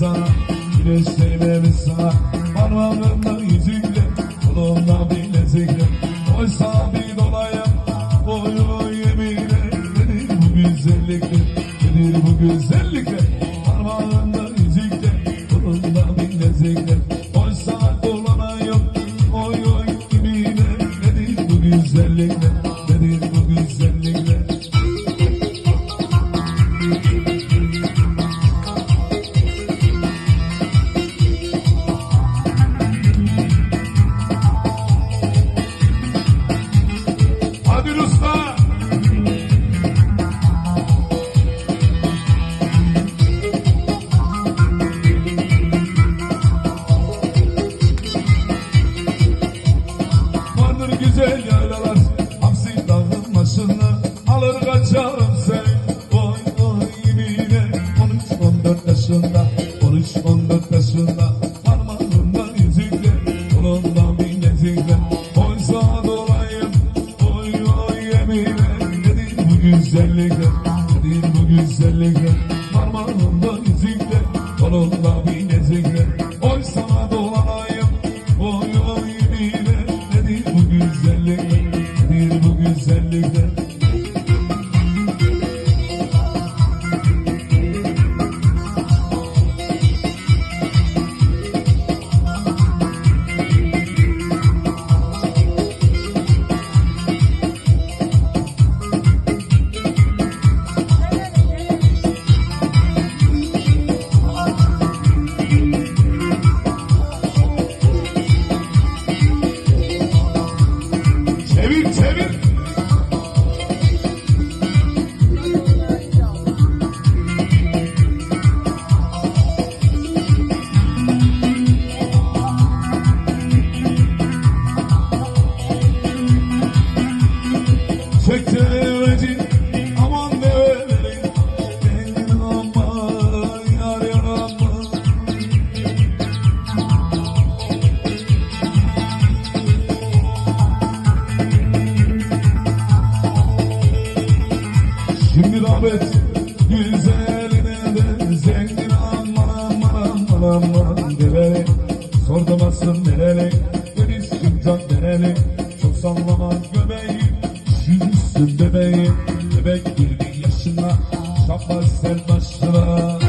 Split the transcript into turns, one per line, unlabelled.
sana Güneşleyme bir sana Parmağımda yüzükle Kolumda bilezikle Oysa bir dolayım Boyunu yeminle. Nedir bu güzellikle? Nedir bu güzellikle? Parmağımda yüzükle Kolumda bilezikle Kaçarım seni Oy oy yemine 13-14 yaşında 13-14 yaşında. Parmağında yüzükler Kolunda bilezikler Oysa dolayım Oy oy yemine Nedir bu güzellikler Nedir bu güzellikler Davet güzeline de zengin aman aman aman aman develi Sordumasın nereli deniz sultan nereli? Çok sallama göbeği Şişsin bebeği Bebek 20 yaşına Şaplar sen başına